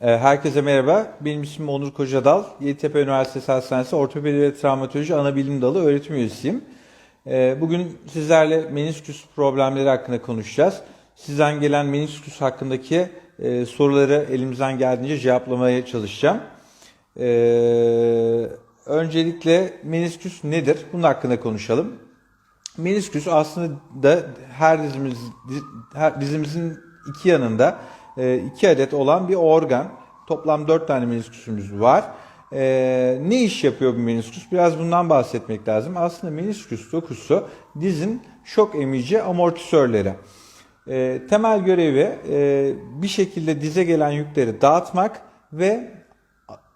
Ee, Herkese merhaba. Benim ismim Onur Kocadal. Yeditepe Üniversitesi Hastanesi Ortopedi ve Travmatoloji Anabilim Dalı öğretim üyesiyim. Ee, Bugün sizlerle menisküs problemleri hakkında konuşacağız. Sizden gelen menisküs hakkındaki e, soruları elimizden geldiğince cevaplamaya çalışacağım. Ee, Öncelikle menisküs nedir? Bunun hakkında konuşalım. Menisküs aslında her dizimiz her dizimizin iki yanında e, iki adet olan bir organ. Toplam dört tane menisküsümüz var. E, ne iş yapıyor bu menisküs? Biraz bundan bahsetmek lazım. Aslında menisküs dokusu dizin şok emici amortisörleri. E, temel görevi e, bir şekilde dize gelen yükleri dağıtmak ve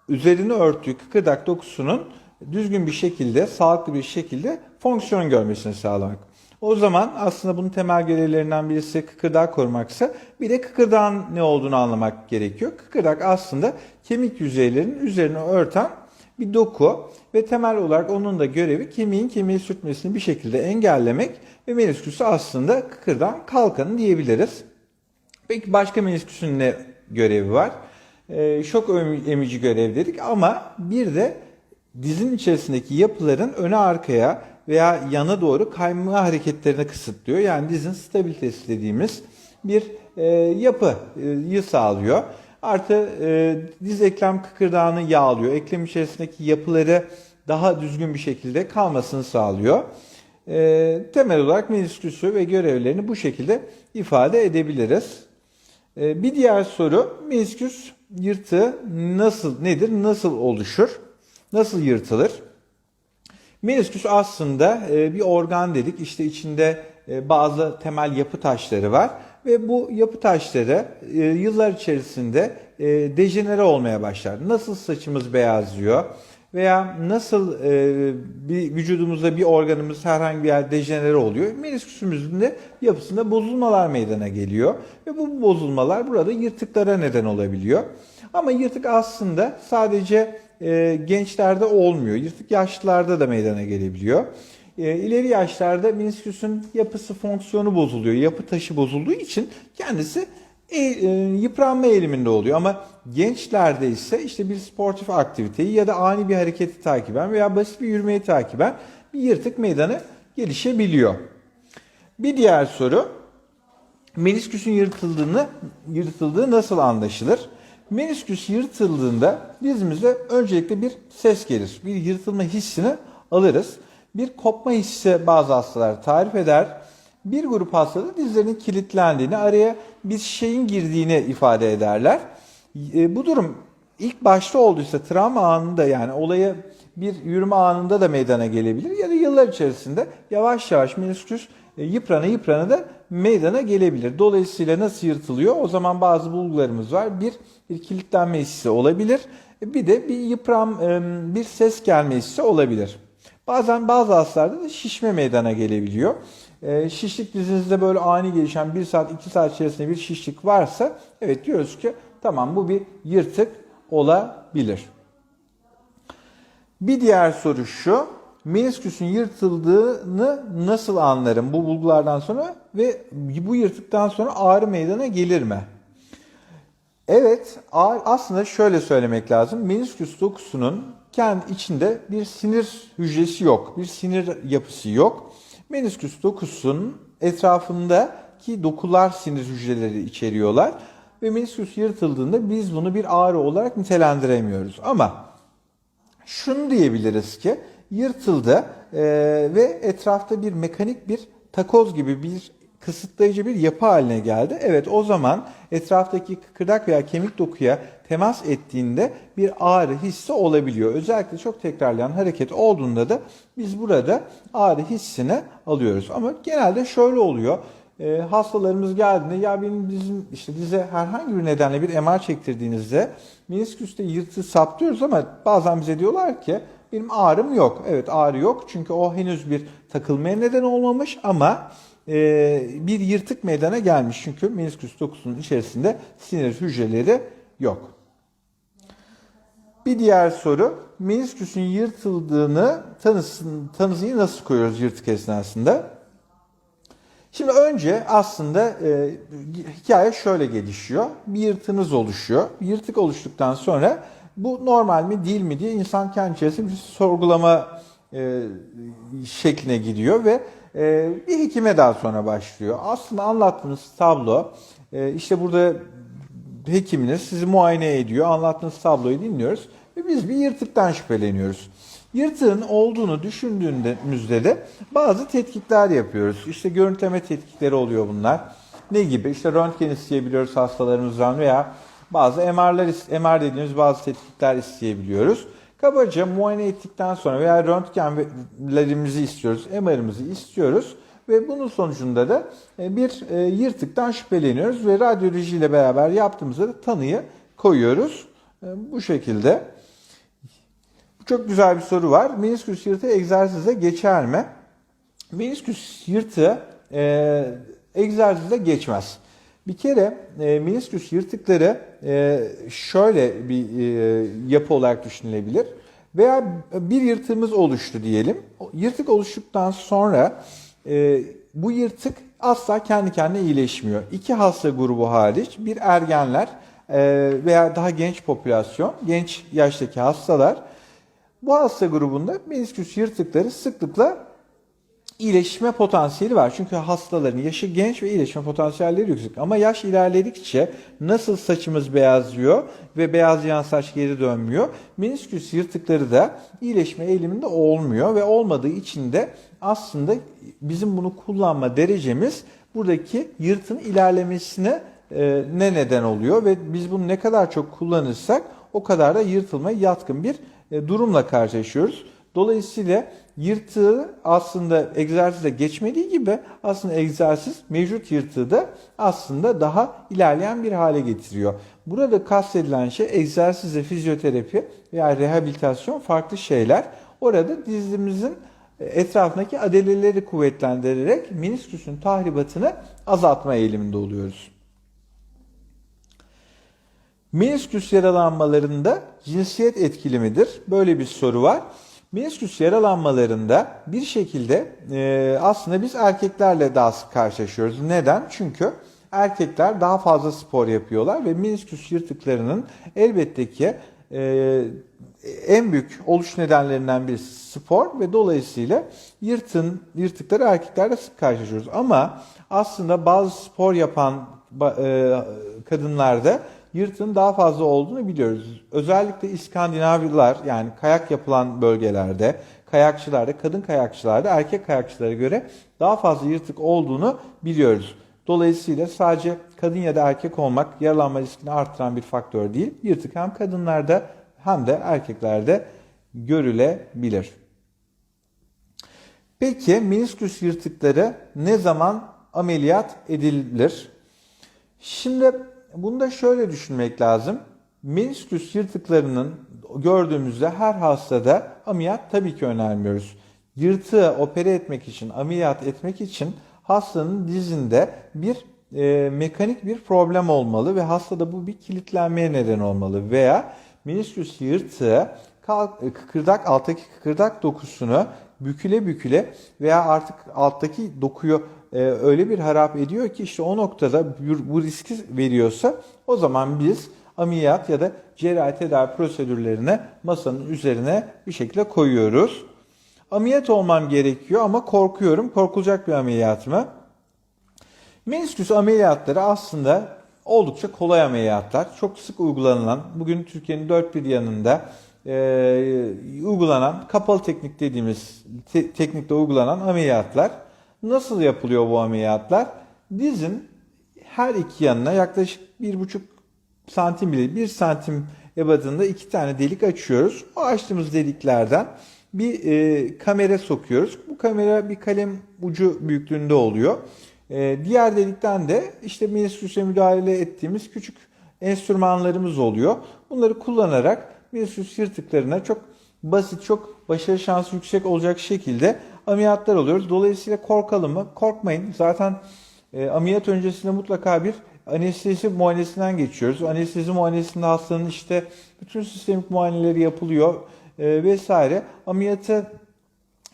üzerini örttüğü kıkırdak dokusunun düzgün bir şekilde, sağlıklı bir şekilde fonksiyon görmesini sağlamak. O zaman aslında bunun temel görevlerinden birisi kıkırdak korumaksa bir de kıkırdağın ne olduğunu anlamak gerekiyor. Kıkırdak aslında kemik yüzeylerinin üzerini örten bir doku ve temel olarak onun da görevi kemiğin kemiği sürtmesini bir şekilde engellemek ve menisküsü aslında kıkırdağın kalkanı diyebiliriz. Peki başka menisküsün ne görevi var? Ee, şok emici görev dedik ama bir de dizin içerisindeki yapıların öne arkaya veya yana doğru kayma hareketlerini kısıtlıyor. Yani dizin stabilitesi dediğimiz bir e, yapıyı sağlıyor. Artı e, diz eklem kıkırdağını yağlıyor. Eklem içerisindeki yapıları daha düzgün bir şekilde kalmasını sağlıyor. E, temel olarak menisküsü ve görevlerini bu şekilde ifade edebiliriz. E, bir diğer soru menisküs yırtığı nasıl nedir? Nasıl oluşur? Nasıl yırtılır? Menisküs aslında e, bir organ dedik. İşte içinde e, bazı temel yapı taşları var ve bu yapı taşları e, yıllar içerisinde dejenere olmaya başlar. Nasıl saçımız beyazlıyor veya nasıl bir vücudumuzda bir organımız herhangi bir yer dejenere oluyor. Menisküsümüzün de yapısında bozulmalar meydana geliyor ve bu bozulmalar burada yırtıklara neden olabiliyor. Ama yırtık aslında sadece e, gençlerde olmuyor. Yırtık yaşlılarda da meydana gelebiliyor. E, ileri yaşlarda menisküsün yapısı, fonksiyonu bozuluyor. Yapı taşı bozulduğu için kendisi e, e, yıpranma eğiliminde oluyor. Ama gençlerde ise işte bir sportif aktiviteyi ya da ani bir hareketi takiben veya basit bir yürümeyi takiben bir yırtık meydana gelişebiliyor. Bir diğer soru menisküsün yırtıldığını yırtıldığı nasıl anlaşılır? Menisküs yırtıldığında dizimizde öncelikle bir ses gelir. Bir yırtılma hissini alırız. Bir kopma hissi bazı hastalar tarif eder. Bir grup hastada dizlerinin kilitlendiğini, araya bir şeyin girdiğini ifade ederler. E, bu durum ilk başta olduysa travma anında yani olayı bir yürüme anında da meydana gelebilir ya da yıllar içerisinde yavaş yavaş menisküs e, yıprana yıprana da meydana gelebilir. Dolayısıyla nasıl yırtılıyor? O zaman bazı bulgularımız var. Bir, bir kilitlenme hissi olabilir. E, bir de bir yıpram, e, bir ses gelme hissi olabilir. Bazen bazı hastalarda da şişme meydana gelebiliyor. Şişlik dizinizde böyle ani gelişen 1 saat 2 saat içerisinde bir şişlik varsa evet diyoruz ki tamam bu bir yırtık olabilir. Bir diğer soru şu menisküsün yırtıldığını nasıl anlarım bu bulgulardan sonra ve bu yırtıktan sonra ağrı meydana gelir mi? Evet, aslında şöyle söylemek lazım. Menisküs dokusunun kendi içinde bir sinir hücresi yok, bir sinir yapısı yok. Menisküs dokusunun etrafındaki dokular sinir hücreleri içeriyorlar ve menisküs yırtıldığında biz bunu bir ağrı olarak nitelendiremiyoruz. Ama şunu diyebiliriz ki yırtıldı e, ve etrafta bir mekanik bir takoz gibi bir kısıtlayıcı bir yapı haline geldi. Evet o zaman etraftaki kıkırdak veya kemik dokuya temas ettiğinde bir ağrı hissi olabiliyor. Özellikle çok tekrarlayan hareket olduğunda da biz burada ağrı hissini alıyoruz. Ama genelde şöyle oluyor. E, hastalarımız geldiğinde ya benim dizim işte dize herhangi bir nedenle bir MR çektirdiğinizde menisküste yırtı saptıyoruz ama bazen bize diyorlar ki benim ağrım yok. Evet ağrı yok çünkü o henüz bir takılmaya neden olmamış ama e, bir yırtık meydana gelmiş. Çünkü menisküs dokusunun içerisinde sinir hücreleri yok. Bir diğer soru, menisküsün yırtıldığını tanısın, tanısıyı nasıl koyuyoruz yırtık esnasında? Şimdi önce aslında e, hikaye şöyle gelişiyor. Bir yırtınız oluşuyor. Yırtık oluştuktan sonra bu normal mi değil mi diye insan kendi içerisinde bir sorgulama e, şekline gidiyor ve e, bir hekime daha sonra başlıyor. Aslında anlattığınız tablo e, işte burada hekiminiz sizi muayene ediyor. Anlattığınız tabloyu dinliyoruz ve biz bir yırtıktan şüpheleniyoruz. Yırtığın olduğunu düşündüğümüzde de bazı tetkikler yapıyoruz. İşte görüntüleme tetkikleri oluyor bunlar. Ne gibi? İşte röntgen isteyebiliyoruz hastalarımızdan veya bazı MR'lar, MR dediğimiz bazı tetkikler isteyebiliyoruz. Kabaca muayene ettikten sonra veya röntgenlerimizi istiyoruz, MR'ımızı istiyoruz ve bunun sonucunda da e, bir e, yırtıktan şüpheleniyoruz ve radyoloji ile beraber yaptığımızda da tanıyı koyuyoruz. E, bu şekilde. Çok güzel bir soru var. Menisküs yırtığı egzersize geçer mi? Menisküs yırtığı e, egzersize geçmez. Bir kere e, menisküs yırtıkları e, şöyle bir e, yapı olarak düşünülebilir. Veya bir yırtığımız oluştu diyelim. Yırtık oluştuktan sonra e, bu yırtık asla kendi kendine iyileşmiyor. İki hasta grubu hariç bir ergenler e, veya daha genç popülasyon, genç yaştaki hastalar bu hasta grubunda menisküs yırtıkları sıklıkla iyileşme potansiyeli var. Çünkü hastaların yaşı genç ve iyileşme potansiyelleri yüksek. Ama yaş ilerledikçe nasıl saçımız beyazlıyor ve beyazlayan saç geri dönmüyor. Menisküs yırtıkları da iyileşme eğiliminde olmuyor ve olmadığı için de aslında bizim bunu kullanma derecemiz buradaki yırtın ilerlemesine e, ne neden oluyor ve biz bunu ne kadar çok kullanırsak o kadar da yırtılmaya yatkın bir e, durumla karşılaşıyoruz. Dolayısıyla yırtığı aslında egzersize geçmediği gibi aslında egzersiz mevcut yırtığı da aslında daha ilerleyen bir hale getiriyor. Burada kastedilen şey egzersizle fizyoterapi veya rehabilitasyon farklı şeyler. Orada dizimizin etrafındaki adeleleri kuvvetlendirerek menisküsün tahribatını azaltma eğiliminde oluyoruz. Menisküs yaralanmalarında cinsiyet etkili midir? Böyle bir soru var. Menisküs yaralanmalarında bir şekilde e, aslında biz erkeklerle daha sık karşılaşıyoruz. Neden? Çünkü erkekler daha fazla spor yapıyorlar ve menisküs yırtıklarının elbette ki e, en büyük oluş nedenlerinden biri spor ve dolayısıyla yırtın yırtıkları erkeklerle sık karşılaşıyoruz. Ama aslında bazı spor yapan e, kadınlarda yırtın daha fazla olduğunu biliyoruz. Özellikle İskandinavlılar yani kayak yapılan bölgelerde, kayakçılarda, kadın kayakçılarda erkek kayakçılara göre daha fazla yırtık olduğunu biliyoruz. Dolayısıyla sadece kadın ya da erkek olmak yaralanma riskini arttıran bir faktör değil. Yırtık hem kadınlarda hem de erkeklerde görülebilir. Peki menisküs yırtıkları ne zaman ameliyat edilir? Şimdi bunu da şöyle düşünmek lazım. Menisküs yırtıklarının gördüğümüzde her hastada ameliyat tabii ki önermiyoruz. Yırtığı opere etmek için, ameliyat etmek için hastanın dizinde bir e, mekanik bir problem olmalı ve hastada bu bir kilitlenmeye neden olmalı veya menisküs yırtığı kıkırdak alttaki kıkırdak dokusunu büküle büküle veya artık alttaki dokuyu e, öyle bir harap ediyor ki işte o noktada bu riski veriyorsa o zaman biz ameliyat ya da cerrahi tedavi prosedürlerine masanın üzerine bir şekilde koyuyoruz. Ameliyat olmam gerekiyor ama korkuyorum. Korkulacak bir ameliyat mı? Menisküs ameliyatları aslında oldukça kolay ameliyatlar. Çok sık uygulanılan, bugün Türkiye'nin dört bir yanında e, uygulanan, kapalı teknik dediğimiz te- teknikte uygulanan ameliyatlar. Nasıl yapılıyor bu ameliyatlar? Dizin her iki yanına yaklaşık bir buçuk santim bile bir santim ebadında iki tane delik açıyoruz. O açtığımız deliklerden bir e, kamera sokuyoruz. Bu kamera bir kalem ucu büyüklüğünde oluyor. E, diğer delikten de işte menisküse müdahale ettiğimiz küçük enstrümanlarımız oluyor. Bunları kullanarak menisküs yırtıklarına çok basit, çok başarı şansı yüksek olacak şekilde ameliyatlar oluyoruz. Dolayısıyla korkalım mı? Korkmayın. Zaten e, ameliyat öncesinde mutlaka bir anestezi muayenesinden geçiyoruz. Anestezi muayenesinde hastanın işte bütün sistemik muayeneleri yapılıyor e, vesaire. Ameliyatı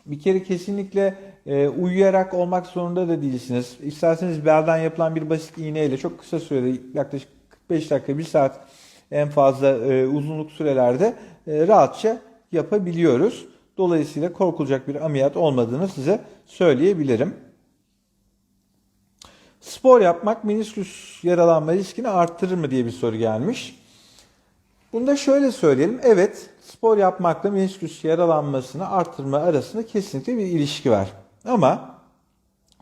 bir kere kesinlikle e, uyuyarak olmak zorunda da değilsiniz. İsterseniz belden yapılan bir basit iğneyle çok kısa sürede yaklaşık 45 dakika, 1 saat en fazla e, uzunluk sürelerde e, rahatça yapabiliyoruz. Dolayısıyla korkulacak bir ameliyat olmadığını size söyleyebilirim. Spor yapmak menisküs yaralanma riskini arttırır mı diye bir soru gelmiş. Bunu da şöyle söyleyelim. Evet, spor yapmakla menisküs yaralanmasını arttırma arasında kesinlikle bir ilişki var. Ama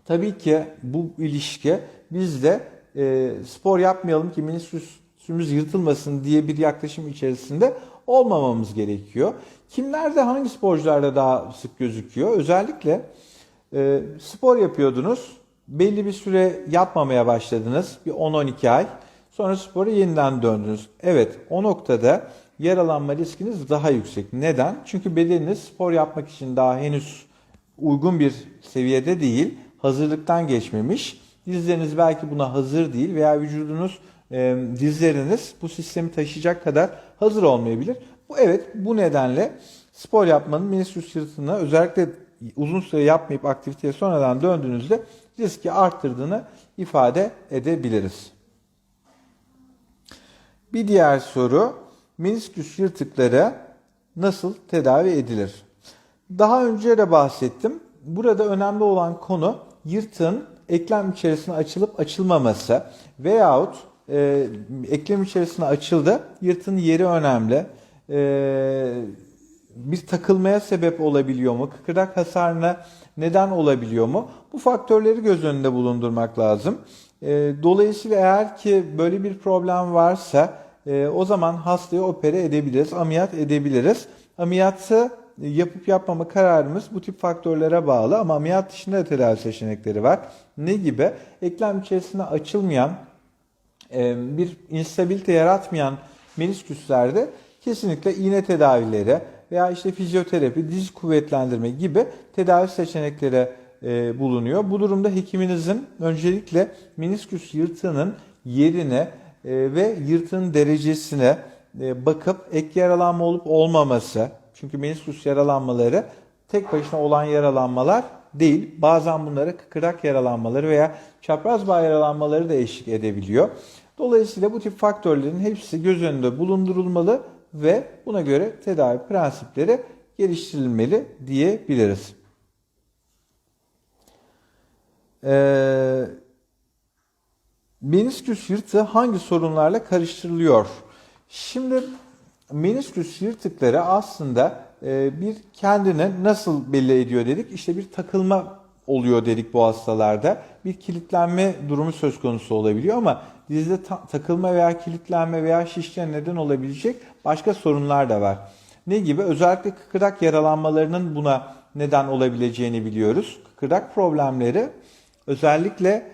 tabii ki bu ilişki bizde e, spor yapmayalım ki menisküsümüz yırtılmasın diye bir yaklaşım içerisinde olmamamız gerekiyor. Kimlerde hangi sporcularda daha sık gözüküyor? Özellikle e, spor yapıyordunuz, belli bir süre yapmamaya başladınız, bir 10-12 ay. Sonra spora yeniden döndünüz. Evet, o noktada yaralanma riskiniz daha yüksek. Neden? Çünkü bedeniniz spor yapmak için daha henüz uygun bir seviyede değil, hazırlıktan geçmemiş. Dizleriniz belki buna hazır değil veya vücudunuz, e, dizleriniz bu sistemi taşıyacak kadar hazır olmayabilir. Bu evet, bu nedenle spor yapmanın menisküs yırtığına özellikle uzun süre yapmayıp aktiviteye sonradan döndüğünüzde riski arttırdığını ifade edebiliriz. Bir diğer soru, menisküs yırtıkları nasıl tedavi edilir? Daha önce de bahsettim. Burada önemli olan konu yırtığın eklem içerisine açılıp açılmaması veyahut e, eklem içerisine açıldı, yırtığın yeri önemli. E, bir takılmaya sebep olabiliyor mu? Kıkırdak hasarına neden olabiliyor mu? Bu faktörleri göz önünde bulundurmak lazım. E, dolayısıyla eğer ki böyle bir problem varsa e, o zaman hastayı opere edebiliriz, ameliyat edebiliriz. Ameliyatı yapıp yapmama kararımız bu tip faktörlere bağlı ama ameliyat dışında da tedavi seçenekleri var. Ne gibi? Eklem içerisinde açılmayan, bir instabilite yaratmayan menisküslerde kesinlikle iğne tedavileri veya işte fizyoterapi, diz kuvvetlendirme gibi tedavi seçenekleri e, bulunuyor. Bu durumda hekiminizin öncelikle menisküs yırtığının yerine e, ve yırtığın derecesine e, bakıp ek yaralanma olup olmaması, çünkü menisküs yaralanmaları tek başına olan yaralanmalar değil. Bazen bunlara kıkırdak yaralanmaları veya çapraz bağ yaralanmaları da eşlik edebiliyor. Dolayısıyla bu tip faktörlerin hepsi göz önünde bulundurulmalı ve buna göre tedavi prensipleri geliştirilmeli diyebiliriz. Ee, menisküs yırtığı hangi sorunlarla karıştırılıyor? Şimdi menisküs yırtıkları aslında bir kendini nasıl belli ediyor dedik? İşte bir takılma oluyor dedik bu hastalarda. Bir kilitlenme durumu söz konusu olabiliyor ama dizde ta- takılma veya kilitlenme veya şişme neden olabilecek başka sorunlar da var. Ne gibi? Özellikle kıkırdak yaralanmalarının buna neden olabileceğini biliyoruz. Kıkırdak problemleri özellikle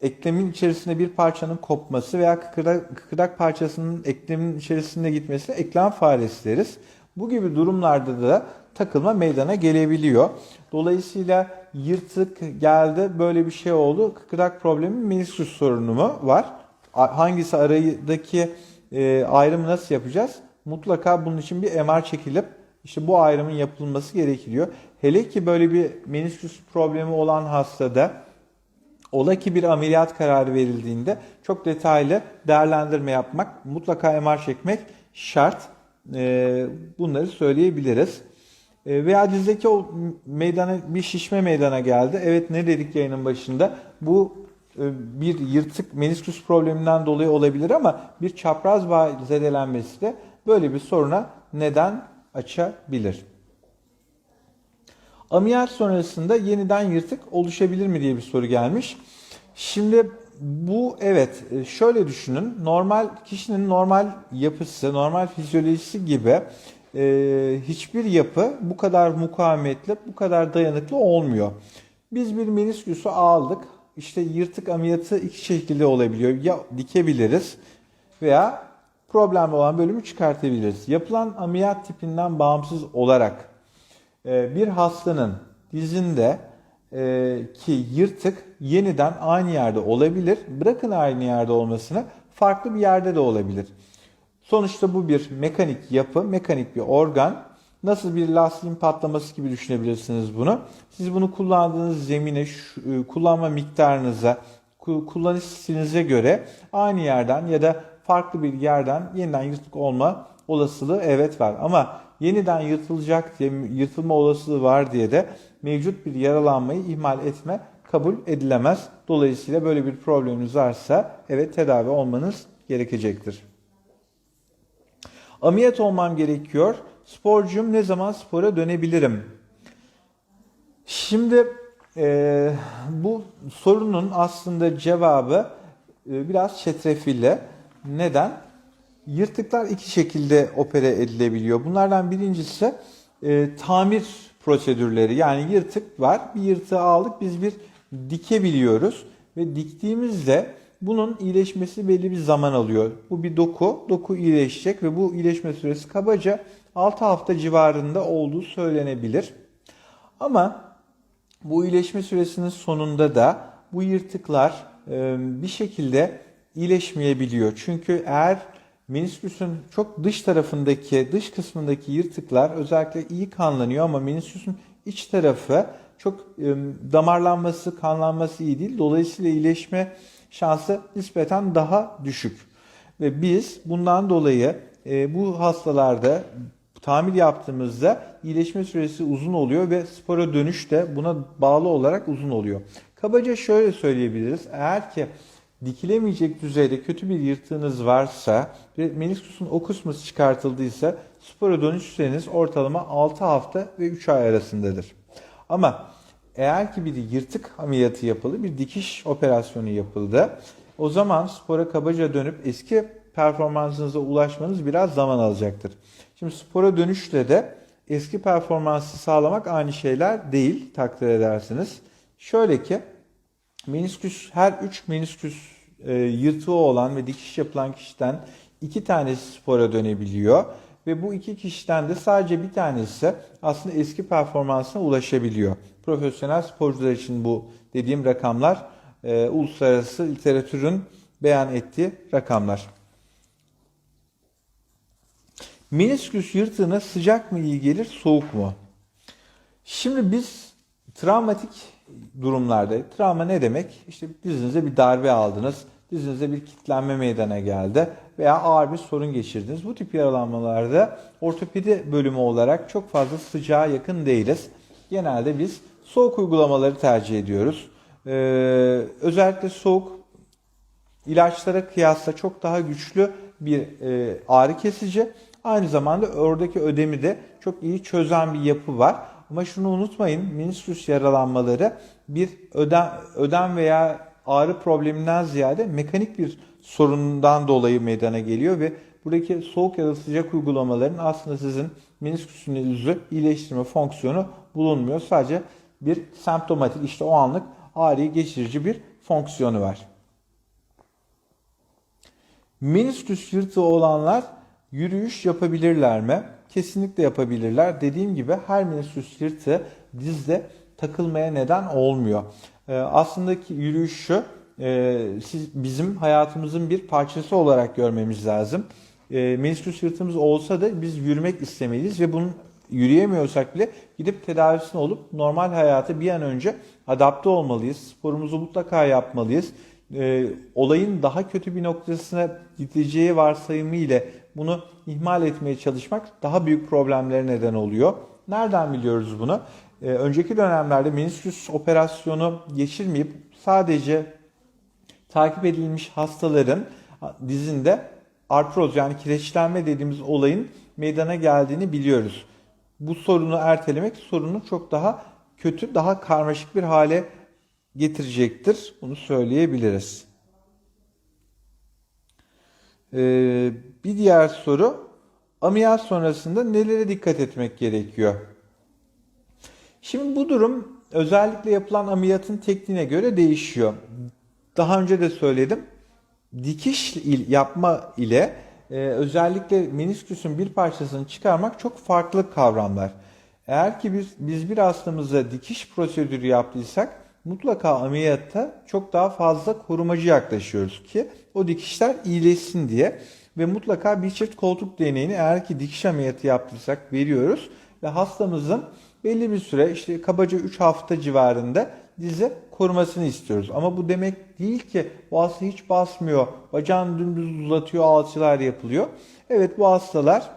eklemin içerisinde bir parçanın kopması veya kıkırdak, kıkırdak parçasının eklemin içerisinde gitmesi eklem faresi deriz. Bu gibi durumlarda da takılma meydana gelebiliyor. Dolayısıyla yırtık geldi böyle bir şey oldu. Kıkırdak problemi menisküs sorunu mu var? Hangisi arayıdaki e, ayrımı nasıl yapacağız? Mutlaka bunun için bir MR çekilip işte bu ayrımın yapılması gerekiyor. Hele ki böyle bir menisküs problemi olan hastada Ola ki bir ameliyat kararı verildiğinde çok detaylı değerlendirme yapmak, mutlaka MR çekmek şart. Ee, bunları söyleyebiliriz. Ee, veya dizdeki o meydana bir şişme meydana geldi. Evet ne dedik yayının başında? Bu e, bir yırtık menisküs probleminden dolayı olabilir ama bir çapraz bağ zedelenmesi de böyle bir soruna neden açabilir. Ameliyat sonrasında yeniden yırtık oluşabilir mi diye bir soru gelmiş. Şimdi bu evet e, şöyle düşünün. Normal kişinin normal yapısı, normal fizyolojisi gibi e, hiçbir yapı bu kadar mukavemetli, bu kadar dayanıklı olmuyor. Biz bir menisküsü aldık. İşte yırtık ameliyatı iki şekilde olabiliyor. Ya dikebiliriz veya problemli olan bölümü çıkartabiliriz. Yapılan ameliyat tipinden bağımsız olarak ee, bir hastanın dizinde e, ki yırtık yeniden aynı yerde olabilir. Bırakın aynı yerde olmasını farklı bir yerde de olabilir. Sonuçta bu bir mekanik yapı, mekanik bir organ Nasıl bir lastiğin patlaması gibi düşünebilirsiniz bunu. Siz bunu kullandığınız zemine, e, kullanma miktarınıza, ku- kullanış stilinize göre aynı yerden ya da farklı bir yerden yeniden yırtık olma olasılığı evet var. Ama yeniden yırtılacak diye, yırtılma olasılığı var diye de mevcut bir yaralanmayı ihmal etme kabul edilemez. Dolayısıyla böyle bir probleminiz varsa evet tedavi olmanız gerekecektir. Ameliyat olmam gerekiyor. Sporcuyum ne zaman spora dönebilirim? Şimdi e, bu sorunun aslında cevabı e, biraz çetrefilli. Neden? Yırtıklar iki şekilde opere edilebiliyor. Bunlardan birincisi e, tamir prosedürleri. Yani yırtık var. Bir yırtığı aldık biz bir dikebiliyoruz. Ve diktiğimizde bunun iyileşmesi belli bir zaman alıyor. Bu bir doku. Doku iyileşecek ve bu iyileşme süresi kabaca 6 hafta civarında olduğu söylenebilir. Ama bu iyileşme süresinin sonunda da bu yırtıklar bir şekilde iyileşmeyebiliyor. Çünkü eğer menisküsün çok dış tarafındaki, dış kısmındaki yırtıklar özellikle iyi kanlanıyor ama menisküsün iç tarafı çok damarlanması, kanlanması iyi değil. Dolayısıyla iyileşme şansı nispeten daha düşük. Ve biz bundan dolayı e, bu hastalarda tamir yaptığımızda iyileşme süresi uzun oluyor ve spora dönüş de buna bağlı olarak uzun oluyor. Kabaca şöyle söyleyebiliriz. Eğer ki dikilemeyecek düzeyde kötü bir yırtığınız varsa ve menisküsün o kısmı çıkartıldıysa spora dönüş süreniz ortalama 6 hafta ve 3 ay arasındadır. Ama eğer ki bir yırtık ameliyatı yapıldı, bir dikiş operasyonu yapıldı, o zaman spora kabaca dönüp eski performansınıza ulaşmanız biraz zaman alacaktır. Şimdi spora dönüşle de eski performansı sağlamak aynı şeyler değil takdir edersiniz. Şöyle ki menisküs her 3 menisküs e, yırtığı olan ve dikiş yapılan kişiden iki tanesi spora dönebiliyor. Ve bu iki kişiden de sadece bir tanesi aslında eski performansına ulaşabiliyor. Profesyonel sporcular için bu dediğim rakamlar e, uluslararası literatürün beyan ettiği rakamlar. Menisküs yırtığına sıcak mı iyi gelir, soğuk mu? Şimdi biz travmatik durumlarda, travma ne demek? İşte dizinize bir darbe aldınız, dizinize bir kitlenme meydana geldi veya ağır bir sorun geçirdiniz. Bu tip yaralanmalarda ortopedi bölümü olarak çok fazla sıcağa yakın değiliz. Genelde biz soğuk uygulamaları tercih ediyoruz. Ee, özellikle soğuk ilaçlara kıyasla çok daha güçlü bir e, ağrı kesici. Aynı zamanda oradaki ödemi de çok iyi çözen bir yapı var. Ama şunu unutmayın, menisküs yaralanmaları bir ödem, ödem veya ağrı probleminden ziyade mekanik bir sorundan dolayı meydana geliyor ve buradaki soğuk ya da sıcak uygulamaların aslında sizin menisküsünüzü iyileştirme fonksiyonu bulunmuyor. Sadece bir semptomatik işte o anlık ağrıyı geçirici bir fonksiyonu var. Menisküs yırtığı olanlar yürüyüş yapabilirler mi? Kesinlikle yapabilirler. Dediğim gibi her menisküs yırtığı dizde takılmaya neden olmuyor. Ee, aslında ki yürüyüşü e, siz bizim hayatımızın bir parçası olarak görmemiz lazım. E, menisküs yırtığımız olsa da biz yürümek istemeliyiz ve bunun yürüyemiyorsak bile gidip tedavisini olup normal hayata bir an önce adapte olmalıyız. Sporumuzu mutlaka yapmalıyız. E, olayın daha kötü bir noktasına gideceği varsayımı ile bunu ihmal etmeye çalışmak daha büyük problemlere neden oluyor. Nereden biliyoruz bunu? E, önceki dönemlerde menisküs operasyonu geçirmeyip sadece takip edilmiş hastaların dizinde artroz yani kireçlenme dediğimiz olayın meydana geldiğini biliyoruz. Bu sorunu ertelemek sorunu çok daha kötü, daha karmaşık bir hale getirecektir. Bunu söyleyebiliriz. Ee, bir diğer soru, ameliyat sonrasında nelere dikkat etmek gerekiyor? Şimdi bu durum özellikle yapılan ameliyatın tekniğine göre değişiyor. Daha önce de söyledim. Dikiş yapma ile e, özellikle menisküsün bir parçasını çıkarmak çok farklı kavramlar. Eğer ki biz, biz bir hastamıza dikiş prosedürü yaptıysak mutlaka ameliyatta çok daha fazla korumacı yaklaşıyoruz ki o dikişler iyileşsin diye ve mutlaka bir çift koltuk deneyini eğer ki dikiş ameliyatı yaptıysak veriyoruz ve hastamızın belli bir süre işte kabaca 3 hafta civarında dizi korumasını istiyoruz. Ama bu demek değil ki bu hasta hiç basmıyor, bacağını dümdüz uzatıyor, alçılar yapılıyor. Evet bu hastalar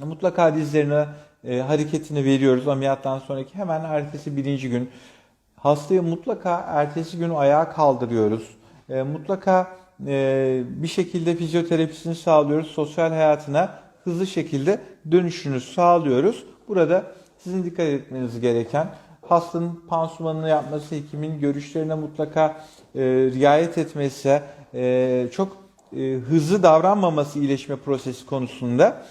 mutlaka dizlerine e, hareketini veriyoruz ameliyattan sonraki hemen ertesi birinci gün. Hastayı mutlaka ertesi gün ayağa kaldırıyoruz. E, mutlaka bir şekilde fizyoterapisini sağlıyoruz. Sosyal hayatına hızlı şekilde dönüşünü sağlıyoruz. Burada sizin dikkat etmeniz gereken hastanın pansumanını yapması, hekimin görüşlerine mutlaka e, riayet etmesi, e, çok e, hızlı davranmaması iyileşme prosesi konusunda.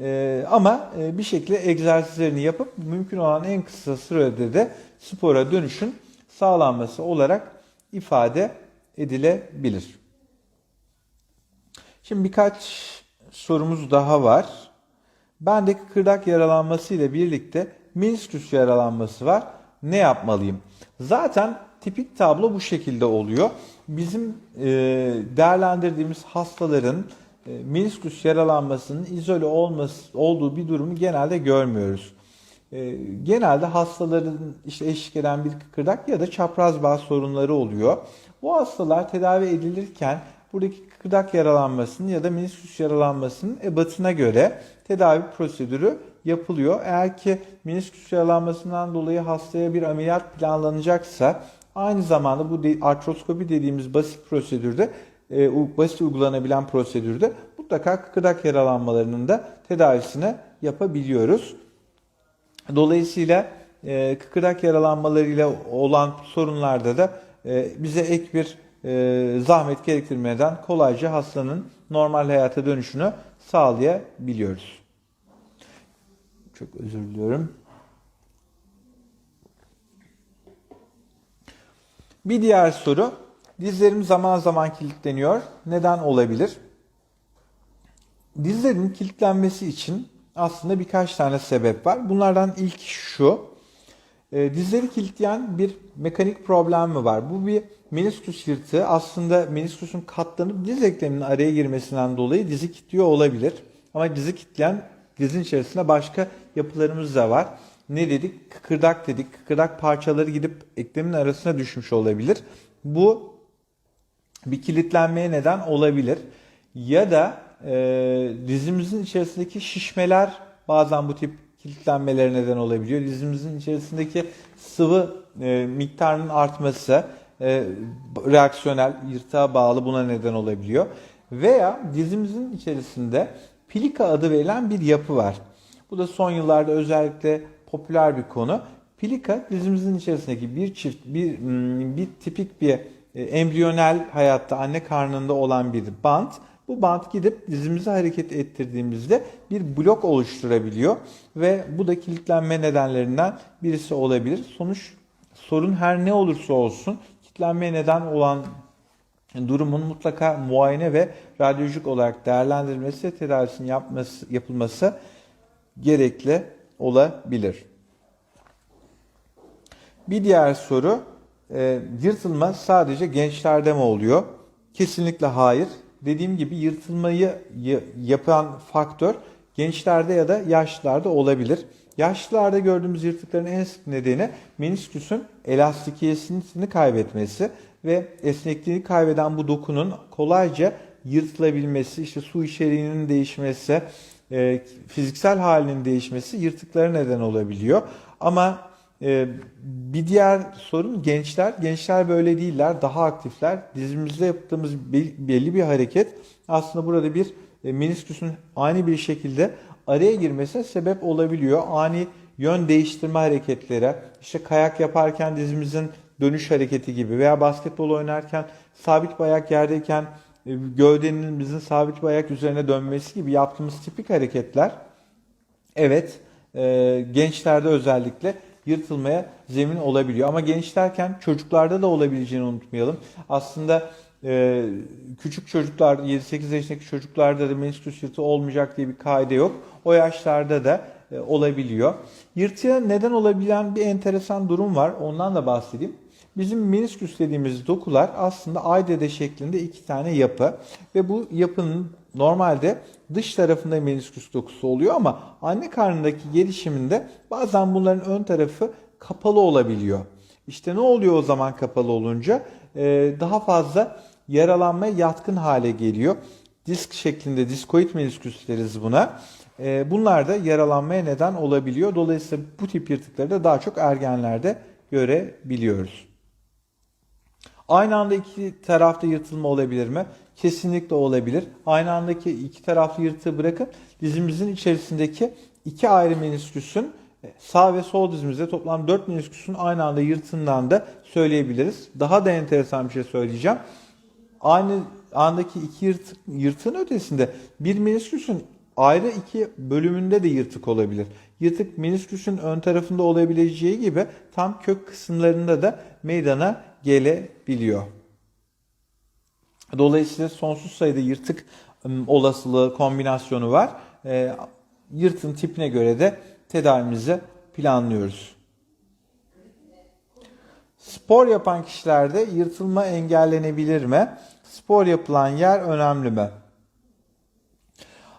E, ama e, bir şekilde egzersizlerini yapıp mümkün olan en kısa sürede de spora dönüşün sağlanması olarak ifade edilebilir. Şimdi birkaç sorumuz daha var. Bendeki kıkırdak yaralanması ile birlikte menisküs yaralanması var. Ne yapmalıyım? Zaten tipik tablo bu şekilde oluyor. Bizim e, değerlendirdiğimiz hastaların e, yaralanmasının izole olması, olduğu bir durumu genelde görmüyoruz. E, genelde hastaların işte eşlik eden bir kıkırdak ya da çapraz bağ sorunları oluyor. Bu hastalar tedavi edilirken buradaki kıkırdak yaralanmasının ya da menisküs yaralanmasının ebatına göre tedavi prosedürü yapılıyor. Eğer ki menisküs yaralanmasından dolayı hastaya bir ameliyat planlanacaksa aynı zamanda bu artroskopi dediğimiz basit prosedürde e, basit uygulanabilen prosedürde mutlaka kıkırdak yaralanmalarının da tedavisini yapabiliyoruz. Dolayısıyla e, kıkırdak yaralanmalarıyla olan sorunlarda da e, bize ek bir e, zahmet gerektirmeden kolayca hastanın normal hayata dönüşünü sağlayabiliyoruz. Çok özür diliyorum. Bir diğer soru. Dizlerim zaman zaman kilitleniyor. Neden olabilir? Dizlerin kilitlenmesi için aslında birkaç tane sebep var. Bunlardan ilk şu. E, dizleri kilitleyen bir mekanik problem mi var? Bu bir menisküs yırtığı. Aslında menisküsün katlanıp diz ekleminin araya girmesinden dolayı dizi kilitliyor olabilir. Ama dizi kilitleyen dizin içerisinde başka yapılarımız da var. Ne dedik? Kıkırdak dedik. Kıkırdak parçaları gidip eklemin arasına düşmüş olabilir. Bu bir kilitlenmeye neden olabilir. Ya da e, dizimizin içerisindeki şişmeler bazen bu tip kilitlenmelere neden olabiliyor. Dizimizin içerisindeki sıvı e, miktarının artması e, reaksiyonel yırtığa bağlı buna neden olabiliyor. Veya dizimizin içerisinde pilika adı verilen bir yapı var. Bu da son yıllarda özellikle popüler bir konu. Pilika dizimizin içerisindeki bir çift bir hmm, bir tipik bir e, embriyonel hayatta anne karnında olan bir bant. Bu bant gidip dizimizi hareket ettirdiğimizde bir blok oluşturabiliyor ve bu da kilitlenme nedenlerinden birisi olabilir. Sonuç sorun her ne olursa olsun kilitlenmeye neden olan durumun mutlaka muayene ve radyolojik olarak değerlendirilmesi tedavisinin yapması, yapılması gerekli olabilir. Bir diğer soru, e, yırtılma sadece gençlerde mi oluyor? Kesinlikle hayır. Dediğim gibi yırtılmayı yapan faktör gençlerde ya da yaşlılarda olabilir. Yaşlılarda gördüğümüz yırtıkların en sık nedeni menisküsün elastikiyesini kaybetmesi ve esnekliğini kaybeden bu dokunun kolayca yırtılabilmesi, işte su içeriğinin değişmesi, e, fiziksel halinin değişmesi yırtıklara neden olabiliyor. Ama e, bir diğer sorun gençler. Gençler böyle değiller, daha aktifler. Dizimizde yaptığımız belli bir hareket aslında burada bir e, menisküsün ani bir şekilde araya girmesine sebep olabiliyor. Ani yön değiştirme hareketleri, işte kayak yaparken dizimizin dönüş hareketi gibi veya basketbol oynarken sabit bir ayak yerdeyken e, gövdenimizin sabit bir ayak üzerine dönmesi gibi yaptığımız tipik hareketler evet e, gençlerde özellikle yırtılmaya zemin olabiliyor. Ama gençlerken çocuklarda da olabileceğini unutmayalım. Aslında e, küçük çocuklar 7-8 yaşındaki çocuklarda da menisküs yırtığı olmayacak diye bir kaide yok. O yaşlarda da e, olabiliyor. Yırtığa neden olabilen bir enteresan durum var. Ondan da bahsedeyim. Bizim menisküs dediğimiz dokular aslında ay dede şeklinde iki tane yapı ve bu yapının normalde dış tarafında menisküs dokusu oluyor ama anne karnındaki gelişiminde bazen bunların ön tarafı kapalı olabiliyor. İşte ne oluyor o zaman kapalı olunca? Ee, daha fazla yaralanmaya yatkın hale geliyor. Disk şeklinde diskoid menisküs deriz buna. Ee, bunlar da yaralanmaya neden olabiliyor. Dolayısıyla bu tip yırtıkları da daha çok ergenlerde görebiliyoruz. Aynı anda iki tarafta yırtılma olabilir mi? Kesinlikle olabilir. Aynı andaki iki taraflı yırtığı bırakın dizimizin içerisindeki iki ayrı menisküsün sağ ve sol dizimizde toplam 4 menisküsün aynı anda yırtığından da söyleyebiliriz. Daha da enteresan bir şey söyleyeceğim. Aynı andaki iki yırtık, yırtığın ötesinde bir menisküsün ayrı iki bölümünde de yırtık olabilir. Yırtık menisküsün ön tarafında olabileceği gibi tam kök kısımlarında da meydana gelebiliyor. Dolayısıyla sonsuz sayıda yırtık olasılığı kombinasyonu var. E, yırtın tipine göre de tedavimizi planlıyoruz. Spor yapan kişilerde yırtılma engellenebilir mi? Spor yapılan yer önemli mi?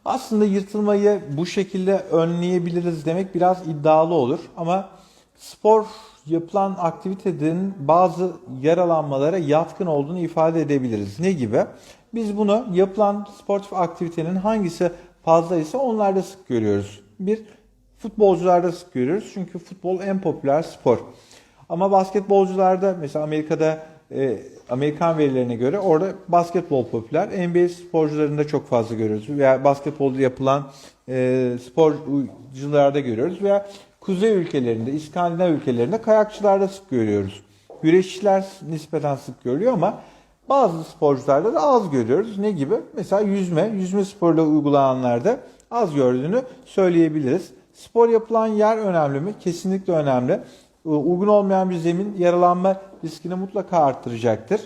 Aslında yırtılmayı bu şekilde önleyebiliriz demek biraz iddialı olur ama spor yapılan aktivitenin bazı yaralanmalara yatkın olduğunu ifade edebiliriz. Ne gibi? Biz bunu yapılan sportif aktivitenin hangisi fazlaysa onlarda sık görüyoruz. Bir futbolcularda sık görüyoruz çünkü futbol en popüler spor. Ama basketbolcularda mesela Amerika'da e, Amerikan verilerine göre orada basketbol popüler. NBA sporcularında çok fazla görüyoruz. Veya basketbolda yapılan e, sporcularda görüyoruz. Veya kuzey ülkelerinde, İskandinav ülkelerinde kayakçılarda sık görüyoruz. Güreşçiler nispeten sık görülüyor ama bazı sporcularda da az görüyoruz. Ne gibi? Mesela yüzme. Yüzme sporuyla uygulananlarda az gördüğünü söyleyebiliriz. Spor yapılan yer önemli mi? Kesinlikle önemli. Uygun olmayan bir zemin yaralanma riskini mutlaka arttıracaktır.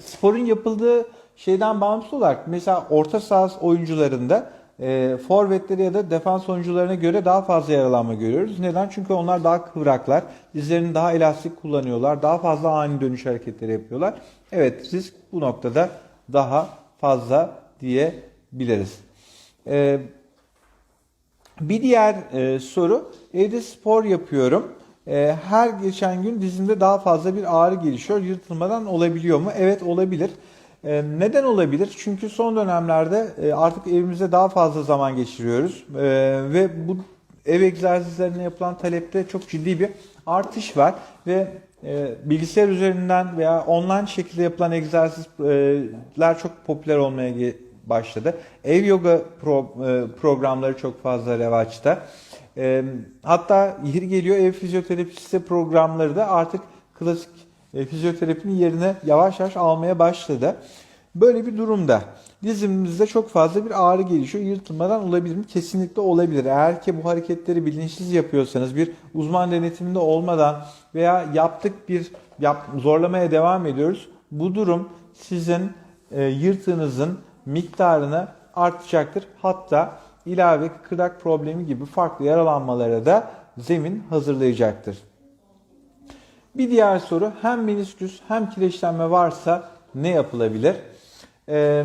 Sporun yapıldığı şeyden bağımsız olarak mesela orta saha oyuncularında e, forvetleri ya da defans oyuncularına göre daha fazla yaralanma görüyoruz. Neden? Çünkü onlar daha kıvraklar, dizlerini daha elastik kullanıyorlar, daha fazla ani dönüş hareketleri yapıyorlar. Evet risk bu noktada daha fazla diyebiliriz. E, bir diğer e, soru, evde spor yapıyorum. E, her geçen gün dizimde daha fazla bir ağrı gelişiyor. Yırtılmadan olabiliyor mu? Evet olabilir. E, neden olabilir? Çünkü son dönemlerde e, artık evimizde daha fazla zaman geçiriyoruz. E, ve bu ev egzersizlerine yapılan talepte çok ciddi bir artış var. Ve e, bilgisayar üzerinden veya online şekilde yapılan egzersizler çok popüler olmaya başladı. Ev yoga pro, e, programları çok fazla revaçta. E, hatta yeri geliyor ev fizyoterapisi programları da artık klasik e, fizyoterapinin yerine yavaş yavaş almaya başladı. Böyle bir durumda dizimizde çok fazla bir ağrı gelişiyor. Yırtılmadan olabilir mi? Kesinlikle olabilir. Eğer ki bu hareketleri bilinçsiz yapıyorsanız bir uzman denetiminde olmadan veya yaptık bir yap, zorlamaya devam ediyoruz. Bu durum sizin e, yırtığınızın miktarını artacaktır. Hatta ilave kıkırdak problemi gibi farklı yaralanmalara da zemin hazırlayacaktır. Bir diğer soru hem menisküs hem kireçlenme varsa ne yapılabilir? Ee,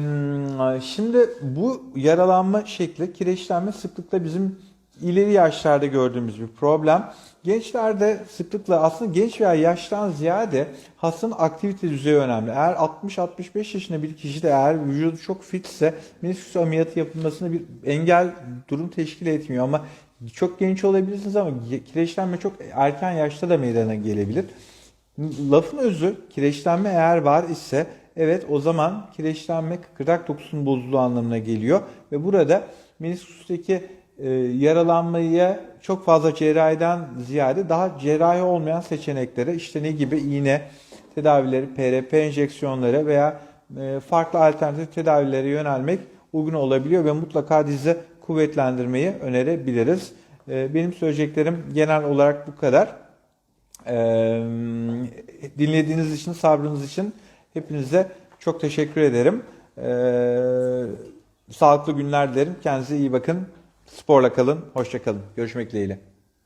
şimdi bu yaralanma şekli kireçlenme sıklıkla bizim ileri yaşlarda gördüğümüz bir problem. Gençlerde sıklıkla aslında genç veya yaştan ziyade hastanın aktivite düzeyi önemli. Eğer 60-65 yaşında bir kişi de eğer vücudu çok fitse menisküs ameliyatı yapılmasına bir engel durum teşkil etmiyor ama çok genç olabilirsiniz ama kireçlenme çok erken yaşta da meydana gelebilir. Lafın özü kireçlenme eğer var ise evet o zaman kireçlenme kıkırdak dokusunun bozulduğu anlamına geliyor ve burada menisküsteki e, yaralanmayı çok fazla cerrahiden ziyade daha cerrahi olmayan seçeneklere işte ne gibi iğne tedavileri, PRP enjeksiyonları veya e, farklı alternatif tedavilere yönelmek uygun olabiliyor ve mutlaka dizi kuvvetlendirmeyi önerebiliriz. E, benim söyleyeceklerim genel olarak bu kadar. Dinlediğiniz için, sabrınız için hepinize çok teşekkür ederim. Sağlıklı günler dilerim. Kendinize iyi bakın. Sporla kalın. Hoşça kalın. Görüşmek dileğiyle.